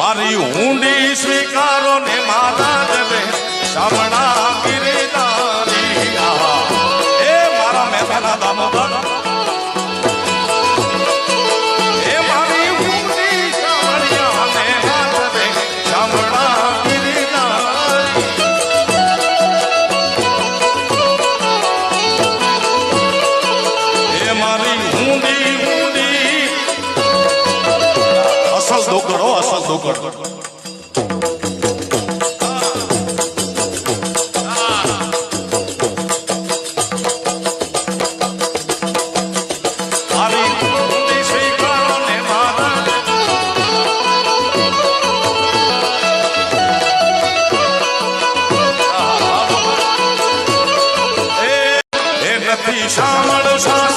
મારી ઊંડી સ્વીકારો ને મારા જને શામણા ગિરિધારી એ મારા મહેતાના દામોદર so good. શામળ શામ